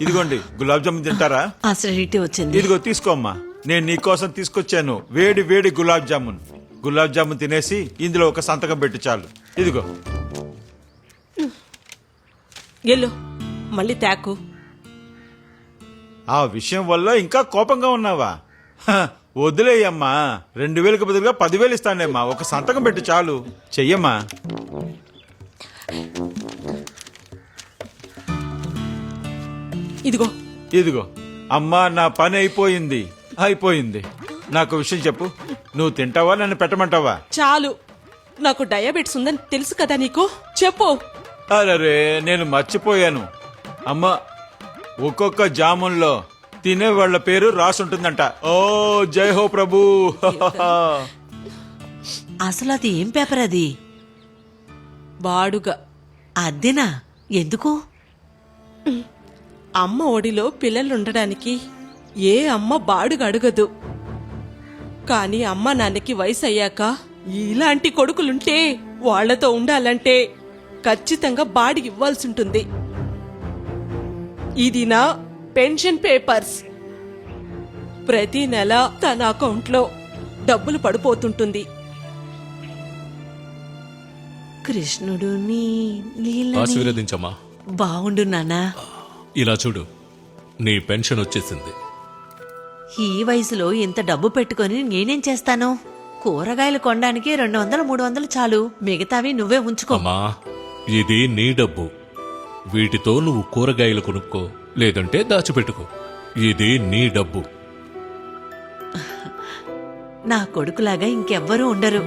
ఇదిగోండి గులాబ్ జామున్ తింటారా? అసిడిటీ వచ్చింది. ఇదిగో తీసుకోమ్మా. నేను నీకోసం తీసుకొచ్చాను వేడి వేడి గులాబ్ జామున్. గులాబ్ జామున్ తినేసి ఇందులో ఒక సంతకం పెట్టు చాలు. ఇదిగో. ఎల్లు మళ్ళీ తాకు. ఆ విషయం వల్ల ఇంకా కోపంగా ఉన్నావా? హ, వదిలేయమ్మా. రెండు వేలకు బదులుగా పదివేలు ఇస్తానేమ్మా ఒక సంతకం పెట్టు చాలు. చెయ్యమ్మా. ఇదిగో. ఇదిగో. అమ్మా నా పని అయిపోయింది. అయిపోయింది. నాకు విషయం చెప్పు. నువ్వు తింటావా నన్ను పెట్టమంటావా? చాలు. నాకు డయాబెటిస్ ఉందని తెలుసు కదా నీకు? చెప్పు. అరే నేను మర్చిపోయాను. అమ్మ ఒక్కొక్క జామున్లో తినే వాళ్ళ పేరు రాసుంటుందంట. ఓ జై హో ప్రభు. అసలు అది ఏం పేపర్ అది? బాడుగా. అద్దెనా? ఎందుకు? అమ్మ ఒడిలో పిల్లలుండడానికి ఏ అమ్మ బాడుగా అడగదు. కానీ అమ్మ నాన్నకి వయసు అయ్యాక ఇలాంటి కొడుకులుంటే వాళ్ళతో ఉండాలంటే ఖచ్చితంగా బాడికి ఇవ్వాల్సి ఉంటుంది ఇది నా పెన్షన్ పేపర్స్. ప్రతి నెల తన అకౌంట్లో డబ్బులు పడిపోతుంటుంది. కృష్ణుడు నీ నీళ్ళని ఆశీర్వదించమ్మా. బాగుండు నాన్నా. ఇలా చూడు నీ పెన్షన్ వచ్చేసింది. ఈ వయసులో ఇంత డబ్బు పెట్టుకొని నేనేం చేస్తాను? కూరగాయలు కొనడానికి రెండు వందలు మూడు వందలు చాలు. మిగతావి నువ్వే ఉంచుకో. అమ్మా ఇది నీ డబ్బు. వీటితో నువ్వు కూరగాయలు కొనుక్కో లేదంటే దాచిపెట్టుకో. ఇది నీ డబ్బు. నా కొడుకులాగా ఇంకెవ్వరూ ఉండరు.